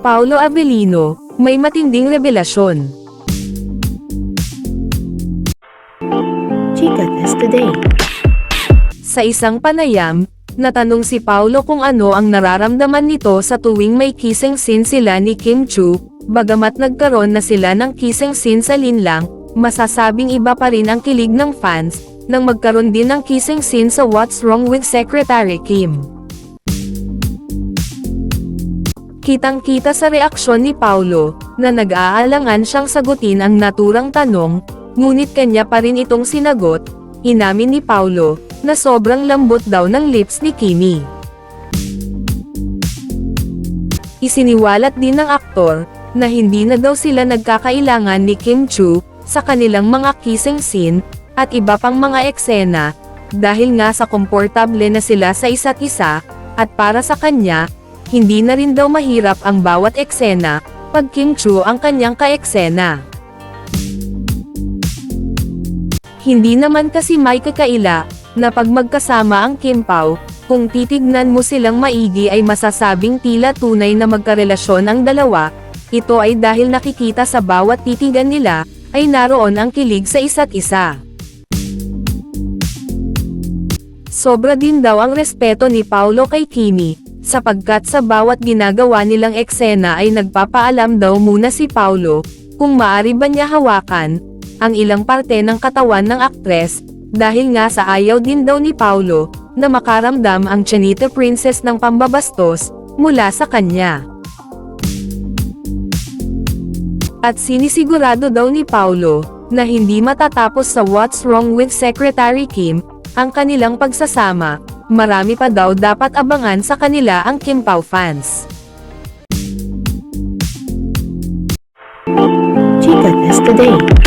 Paulo Avellino, may matinding revelasyon. Chica Test Today. Sa isang panayam, natanong si Paulo kung ano ang nararamdaman nito sa tuwing may kissing scene sila ni Kim Chu, bagamat nagkaroon na sila ng kissing scene sa linlang, masasabing iba pa rin ang kilig ng fans, nang magkaroon din ng kissing scene sa What's Wrong with Secretary Kim. Kitang-kita sa reaksyon ni Paulo, na nag-aalangan siyang sagutin ang naturang tanong, ngunit kanya pa rin itong sinagot, inamin ni Paulo, na sobrang lambot daw ng lips ni Kimi. Isiniwalat din ng aktor, na hindi na daw sila nagkakailangan ni Kim Chu, sa kanilang mga kissing scene, at iba pang mga eksena, dahil nga sa komportable na sila sa isa't isa, at para sa kanya, hindi na rin daw mahirap ang bawat eksena, pag Kim Chu ang kanyang kaeksena. Hindi naman kasi may kakaila, na pag magkasama ang Kim Pao, kung titignan mo silang maigi ay masasabing tila tunay na magkarelasyon ang dalawa, ito ay dahil nakikita sa bawat titigan nila, ay naroon ang kilig sa isa't isa. Sobra din daw ang respeto ni Paulo kay Kimi, sapagkat sa bawat ginagawa nilang eksena ay nagpapaalam daw muna si Paulo, kung maari ba niya hawakan, ang ilang parte ng katawan ng aktres, dahil nga sa ayaw din daw ni Paulo, na makaramdam ang Chanita Princess ng pambabastos, mula sa kanya. At sinisigurado daw ni Paulo, na hindi matatapos sa What's Wrong with Secretary Kim, ang kanilang pagsasama, marami pa daw dapat abangan sa kanila ang Kim Pao fans. Chica Test Today.